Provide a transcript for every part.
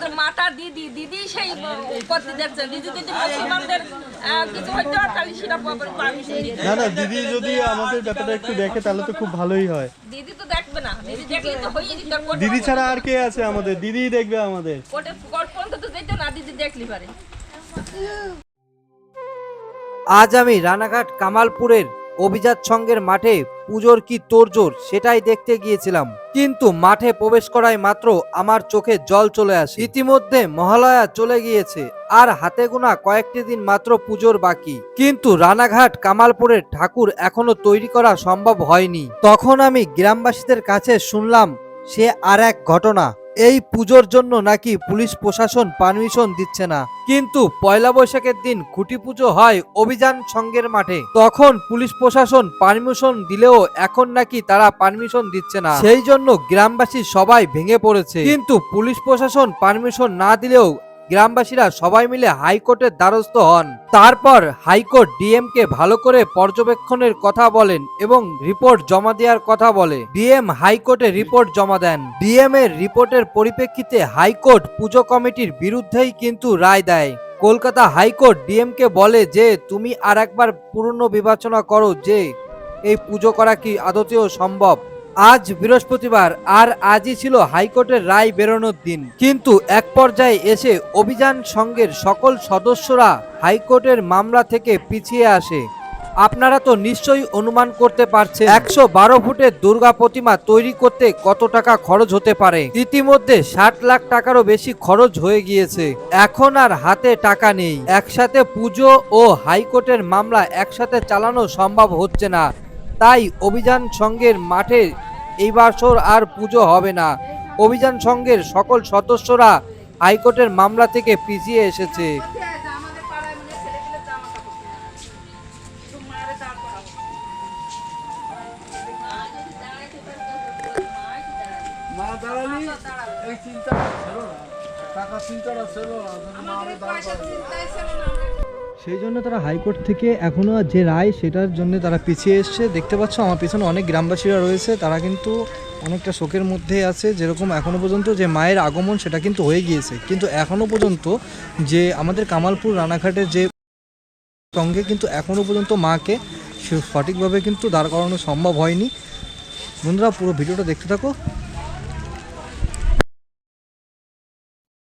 আমাদের মাতা দিদি দিদি সেই করতে যাচ্ছে দিদি যদি মুসলমানদের কিছু হইতে হয় তাহলে সেটা পারমিশন না না দিদি যদি আমাদের ব্যাপারটা একটু দেখে তাহলে তো খুব ভালোই হয়। দিদি তো দেখবে না। দিদি দেখলে তো হয়ে যেত দিদি ছাড়া আর কে আছে আমাদের? দিদিই দেখবে আমাদের। কোর্টে কোর্ট পর্যন্ত তো যেত না দিদি দেখলি পারে। আজ আমি রানাঘাট কামালপুরের অভিজাত সংঘের মাঠে পুজোর কি তোড়জোড় সেটাই দেখতে গিয়েছিলাম। কিন্তু মাঠে প্রবেশ করায় মাত্র আমার চোখে জল চলে আসে। ইতিমধ্যে মহালয়া চলে গিয়েছে আর হাতে গোনা কয়েকটি দিন মাত্র পুজোর বাকি। কিন্তু রানাঘাট কামালপুরের ঠাকুর এখনও তৈরি করা সম্ভব হয়নি। তখন আমি গ্রামবাসীদের কাছে শুনলাম, সে আর এক ঘটনা। এই পুজোর জন্য নাকি পুলিশ প্রশাসন পারমিশন দিচ্ছে না? কিন্তু পয়লা বৈশাখের দিন খুঁটি পুজো হয় অভিযান সঙ্গের মাঠে। তখন পুলিশ প্রশাসন পারমিশন দিলেও এখন নাকি তারা পারমিশন দিচ্ছে না। সেই জন্য গ্রামবাসী সবাই ভেঙে পড়েছে। কিন্তু পুলিশ প্রশাসন পারমিশন না দিলেও গ্রামবাসীরা সবাই মিলে হাইকোর্টের দ্বারস্থ হন। তারপর হাইকোর্ট ডিএম কে ভালো করে পর্যবেক্ষণের কথা বলেন এবং রিপোর্ট জমা দেওয়ার কথা বলে। ডিএম হাইকোর্টে রিপোর্ট জমা দেন। ডিএম এর রিপোর্টের পরিপ্রেক্ষিতে হাইকোর্ট পুজো কমিটির বিরুদ্ধেই কিন্তু রায় দেয়। কলকাতা হাইকোর্ট ডিএম কে বলে যে, তুমি আর একবার পুরনো বিবেচনা করো যে, এই পুজো করা কি আদতেও সম্ভব? আজ বৃহস্পতিবার আর আজই ছিল হাইকোর্টের রায় বেরোনোর দিন। কিন্তু এক পর্যায়ে এসে অভিযান সংঘের সকল সদস্যরা হাইকোর্টের মামলা থেকে পিছিয়ে আসে। আপনারা তো নিশ্চয়ই অনুমান করতে পারছেন, একশো বারো ফুটের দুর্গা প্রতিমা তৈরি করতে কত টাকা খরচ হতে পারে। ইতিমধ্যে ষাট লাখ টাকারও বেশি খরচ হয়ে গিয়েছে। এখন আর হাতে টাকা নেই। একসাথে পুজো ও হাইকোর্টের মামলা একসাথে চালানো সম্ভব হচ্ছে না। তাই অভিযান সংঘের মাঠে এই বছর আর পুজো হবে না। অভিযান সংঘের সকল সদস্যরা হাইকোর্টের মামলা থেকে পিছিয়ে এসেছে। আমাদের পাড়ায় ছেলেপেলে জামা কাপড় কিনে। তো মায়েরে দাঁড় করাবো। মা দাঁড়ালি। এই চিন্তাটা ছিল না টাকা চিন্তাটা ছিল না। সেই জন্য তারা হাইকোর্ট থেকে এখনও যে রায় সেটার জন্য তারা পিছিয়ে এসছে। দেখতে পাচ্ছ, আমার পিছনে অনেক গ্রামবাসীরা রয়েছে, তারা কিন্তু অনেকটা শোকের মধ্যে আছে। যেরকম এখনও পর্যন্ত যে মায়ের আগমন সেটা কিন্তু হয়ে গিয়েছে। কিন্তু এখনও পর্যন্ত যে আমাদের কামালপুর রানাঘাটের যে সঙ্গে কিন্তু এখনও পর্যন্ত মাকে সে- সঠিকভাবে কিন্তু দাঁড় করানো সম্ভব হয়নি। বন্ধুরা, পুরো ভিডিওটা দেখতে থাকো।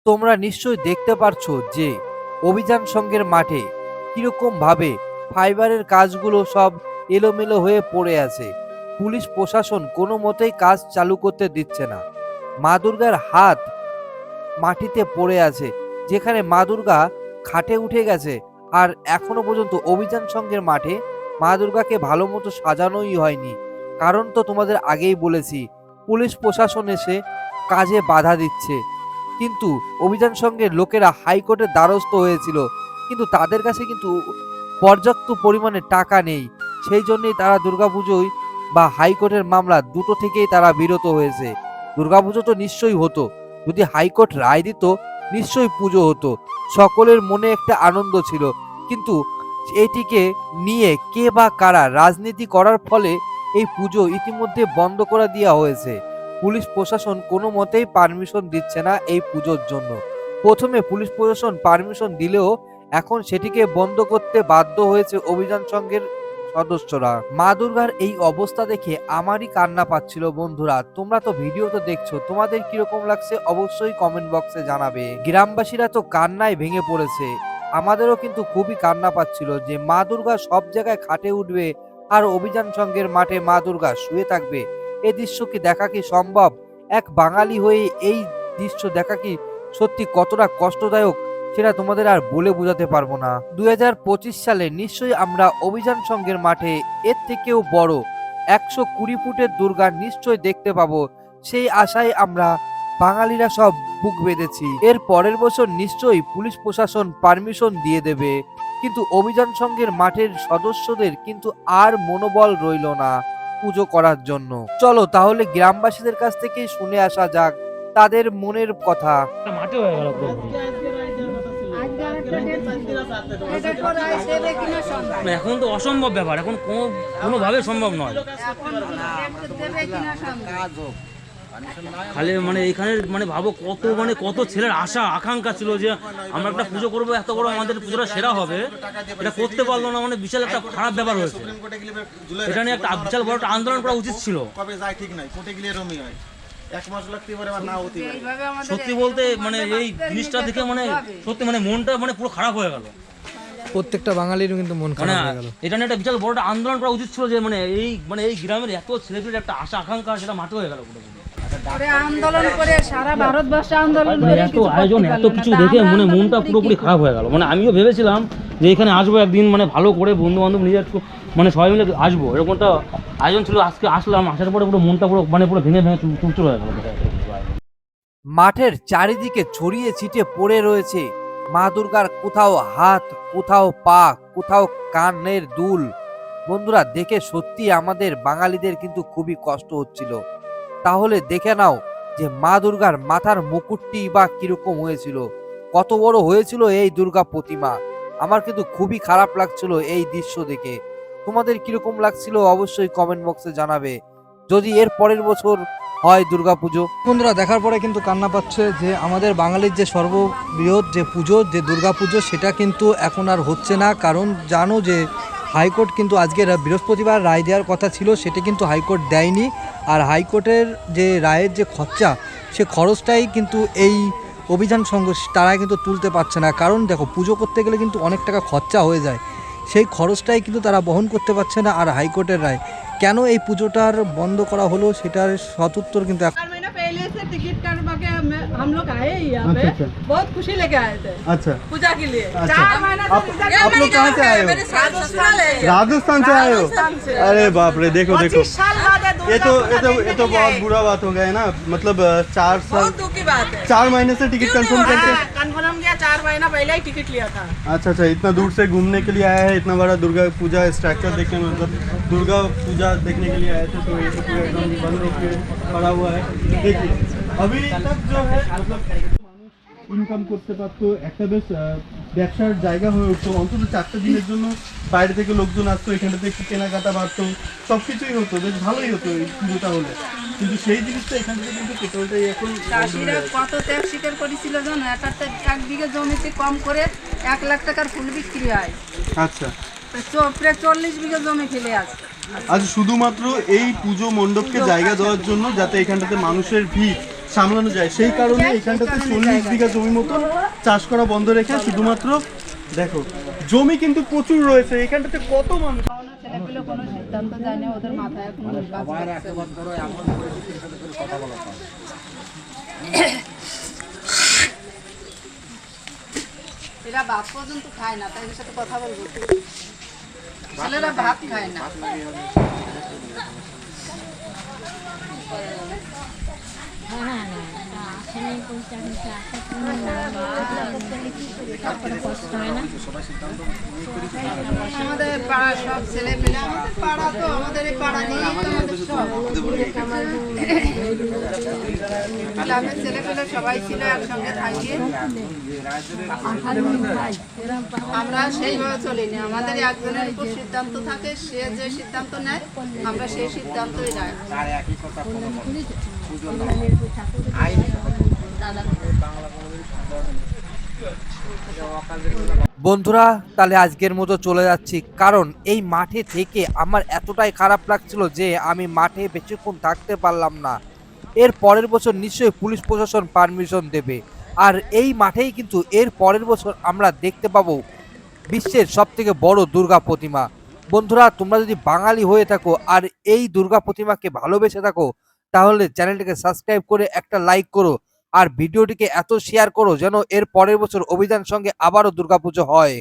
তোমরা নিশ্চয়ই দেখতে পারছ যে অভিযান সংঘের মাঠে কীরকম ভাবে ফাইবারের কাজগুলো সব এলোমেলো হয়ে পড়ে আছে। পুলিশ প্রশাসন কোনো মতেই কাজ চালু করতে দিচ্ছে না। মা দুর্গার হাত মাটিতে পড়ে আছে, যেখানে মা দুর্গা খাটে উঠে গেছে আর এখনও পর্যন্ত অভিযান সংঘের মাঠে মা দুর্গাকে ভালো মতো সাজানোই হয়নি। কারণ তো তোমাদের আগেই বলেছি, পুলিশ প্রশাসন এসে কাজে বাধা দিচ্ছে। কিন্তু অভিযান সংঘের লোকেরা হাইকোর্টের দ্বারস্থ হয়েছিল। কিন্তু তাদের কাছে কিন্তু পর্যাপ্ত পরিমাণে টাকা নেই। সেই জন্যই তারা দুর্গাপুজোয় বা হাইকোর্টের মামলা দুটো থেকেই তারা বিরত হয়েছে। দুর্গাপুজো তো নিশ্চয়ই হতো। যদি হাইকোর্ট রায় দিত, নিশ্চয়ই পুজো হতো। সকলের মনে একটা আনন্দ ছিল। কিন্তু এটিকে নিয়ে কে বা কারা রাজনীতি করার ফলে এই পুজো ইতিমধ্যে বন্ধ করে দেওয়া হয়েছে। পুলিশ প্রশাসন কোনো মতেই পারমিশন দিচ্ছে না এই পুজোর জন্য। প্রথমে পুলিশ প্রশাসন পারমিশন দিলেও এখন সেটিকে বন্ধ করতে বাধ্য হয়েছে অভিযান সংঘের সদস্যরা। মা দুর্গার এই অবস্থা দেখে আমারই কান্না পাচ্ছিল বন্ধুরা। তোমরা তো ভিডিও তো দেখছ, তোমাদের কীরকম লাগছে অবশ্যই কমেন্ট বক্সে জানাবে। গ্রামবাসীরা তো কান্নায় ভেঙে পড়েছে। আমাদেরও কিন্তু খুবই কান্না পাচ্ছিল যে মা দুর্গা সব জায়গায় খাটে উঠবে আর অভিযান সংঘের মাঠে মা দুর্গা শুয়ে থাকবে। এ দৃশ্য কি দেখা কি সম্ভব? এক বাঙালি হয়ে এই দৃশ্য দেখা কি সত্যি কতটা কষ্টদায়ক? সেটা তোমাদের আর বলে বোঝাতে পারব না। দুই হাজার পঁচিশ সালে নিশ্চয়ই আমরা অভিযান সংঘের মাঠে এর থেকেও বড় একশো কুড়ি ফুটের দুর্গা নিশ্চয়ই দেখতে পাবো। সেই আশায় আমরা বাঙালিরা সব বুক বেঁধেছি। এর পরের বছর নিশ্চয়ই পুলিশ প্রশাসন পারমিশন দিয়ে দেবে। কিন্তু অভিযান সংঘের মাঠের সদস্যদের কিন্তু আর মনোবল রইল না পুজো করার জন্য। চলো তাহলে গ্রামবাসীদের কাছ থেকে শুনে আসা যাক তাদের মনের কথা। মাঠে হয়ে গেল এখন তো অসম্ভব ব্যাপার এখন কোনো কোনোভাবে সম্ভব নয়। খালি মানে এখানে মানে ভাবো কত মানে কত ছেলের আশা আকাঙ্ক্ষা ছিল যে আমরা একটা পুজো করব এত বড় আমাদের পুজোটা সেরা হবে। এটা করতে পারল না মানে বিশাল একটা খারাপ ব্যাপার হয়েছে। এটা নিয়ে একটা বিশাল বড় একটা আন্দোলন করা উচিত ছিল। কবে যায় ঠিক নাই কোর্টে গেলে এরমই হয়। এক মাস লাগতে পারে আবার না হতে পারে। সত্যি বলতে মানে এই জিনিসটা দেখে মানে সত্যি মানে মনটা মানে পুরো খারাপ হয়ে গেল। প্রত্যেকটা বাঙালির কিন্তু মন মানে খারাপ হয়ে গেল। এটা একটা বিশাল বড় একটা আন্দোলন করা উচিত ছিল যে মানে এই মানে এই গ্রামের এত ছেলেপেলের একটা আশা আকাঙ্ক্ষা সেটা মাঠে হয়ে গেল পুরোপুরি। করে আন্দোলন করে সারা ভারতবর্ষে আন্দোলন মানে করে এত আয়োজন এত কিছু দেখে মানে মনটা পুরোপুরি খারাপ হয়ে গেল। মানে আমিও ভেবেছিলাম যে এখানে আসব একদিন মানে ভালো করে বন্ধু বান্ধব নিজের একটু মানে সবাই মিলে আসব। এরকমটা আয়োজন ছিল আজকে আসলাম আসার পরে পুরো মনটা পুরো মানে পুরো ভেঙে ভেঙে চুরচুর হয়ে গেল। মাঠের চারিদিকে ছড়িয়ে ছিটিয়ে পড়ে রয়েছে মা দুর্গার কোথাও হাত, কোথাও পা, কোথাও কানের দুল। বন্ধুরা, দেখে সত্যি আমাদের বাঙালিদের কিন্তু খুবই কষ্ট হচ্ছিল। তাহলে দেখে নাও যে মা দুর্গার মাথার মুকুটটি বা কীরকম হয়েছিল। কত বড় হয়েছিল এই দুর্গা প্রতিমা। আমার কিন্তু খুবই খারাপ লাগছিল এই দৃশ্য দেখে। তোমাদের কীরকম লাগছিল অবশ্যই কমেন্ট বক্সে জানাবে। যদি এর পরের বছর হয় দুর্গাপুজো। বন্ধুরা, দেখার পরে কিন্তু কান্না পাচ্ছে যে আমাদের বাঙালির যে সর্ববৃহৎ যে পুজো, যে দুর্গা পুজো সেটা কিন্তু এখন আর হচ্ছে না। কারণ জানো যে, হাইকোর্ট কিন্তু আজকে বৃহস্পতিবার রায় দেওয়ার কথা ছিল, সেটা কিন্তু হাইকোর্ট দেয়নি। আর হাইকোর্টের যে রায়ের যে খরচা, সে খরচটাই কিন্তু এই অভিযান সংঘ তারা কিন্তু তুলতে পারছে না। কারণ দেখো, পুজো করতে গেলে কিন্তু অনেক টাকা খরচা হয়ে যায়। সেই খরচটাই কিন্তু তারা বহন করতে পারছে না, আর হাইকোর্টের রায়। কেন এই পুজোটার বন্ধ করা হলো সেটার সতুত্তর কিন্তু এখন चार महीना पहले से टिकट करवा के हम हम लोग आए ही यहाँ पे बहुत खुशी लेके आए थे अच्छा पूजा के लिए चार महीना आप आप लोग कहाँ से आए हो राजस्थान से आए हो अरे बाप रे देखो देखो पच्चीस साल बाद है ये दुर्गा तो पूजा ये तो देखने ये तो के लिए बहुत आए। बुरा बात हो गया है ना मतलब अ, चार साल बहुत दुख की बात है चार महीने से टिकट कंफर्म करके हाँ, कंफर्म किया चार महीना पहले ही टिकट लिया था अच्छा अच्छा इतना दूर से घूमने के लिए आया है इतना बड़ा दुर्गा पूजा स्ट्रक्चर देखने मतलब दुर्गा पूजा देखने के लिए आए थे तो ये तो पूरा एकदम बंद होकर पड़ा हुआ है देखिए अभी तक जो है मतलब ইনকাম করতে পারতো একটা বেশ আহ, ব্যবসার জায়গা হয়ে উঠতো অন্তত চারটে দিনের জন্য বাইরে থেকে লোকজন আসতো এখানটাতে একটু কেনাকাটা বাড়তো সব কিছুই হতো বেশ ভালোই হতো এই পুজোটা হলে কিন্তু সেই জিনিসটা এখান থেকে কিন্তু টোটালটাই এখন চাষিরা। কত ত্যাগ স্বীকার করেছিল জানো? এক একটা এক বিঘে জমিতে কম করে এক লাখ টাকার ফুল বিক্রি হয়। আচ্ছা। প্রায় চল্লিশ বিঘে জমি ফেলে আছে। আজ শুধুমাত্র এই পুজো মণ্ডপকে জায়গা দেওয়ার জন্য যাতে এখানটাতে মানুষের ভিড় সামলানো যায়। সেই কারণে এখানটাতে চল্লিশ বিঘা জমি মতন চাষ করা বন্ধ রেখে শুধুমাত্র দেখো জমি কিন্তু প্রচুর রয়েছে এখানটাতে কত মানুষ? ছেলেগুলো কোনো সিদ্ধান্ত যায় না ওদের মাথায়। এরা ভাত পর্যন্ত খায় না তাই এদের সাথে কথা বলব। ছেলেরা ভাত খায় না। আমাদের সব পাড়া গ্রামের সবাই ছিল একসঙ্গে আমরা সেইভাবে চলিনি। আমাদের একজনের উপর সিদ্ধান্ত থাকে, সে যে সিদ্ধান্ত নেয়, আমরা সেই সিদ্ধান্তই নেয় বন্ধুরা, তাহলে আজকের মতো চলে যাচ্ছি। কারণ এই মাঠে থেকে আমার এতটাই খারাপ লাগছিল যে আমি মাঠে বেশিক্ষণ থাকতে পারলাম না। এর পরের বছর নিশ্চয়ই পুলিশ প্রশাসন পারমিশন দেবে। আর এই মাঠেই কিন্তু এর পরের বছর আমরা দেখতে পাবো বিশ্বের সব থেকে বড় দুর্গা প্রতিমা। বন্ধুরা, তোমরা যদি বাঙালি হয়ে থাকো আর এই দুর্গা প্রতিমাকে ভালোবেসে থাকো, তাহলে চ্যানেলটিকে সাবস্ক্রাইব করে একটা লাইক করো। আর ভিডিওটিকে এত শেয়ার করো যেন এর পরের বছর অভিযান সঙ্গে আবারও দুর্গাপুজো হয়।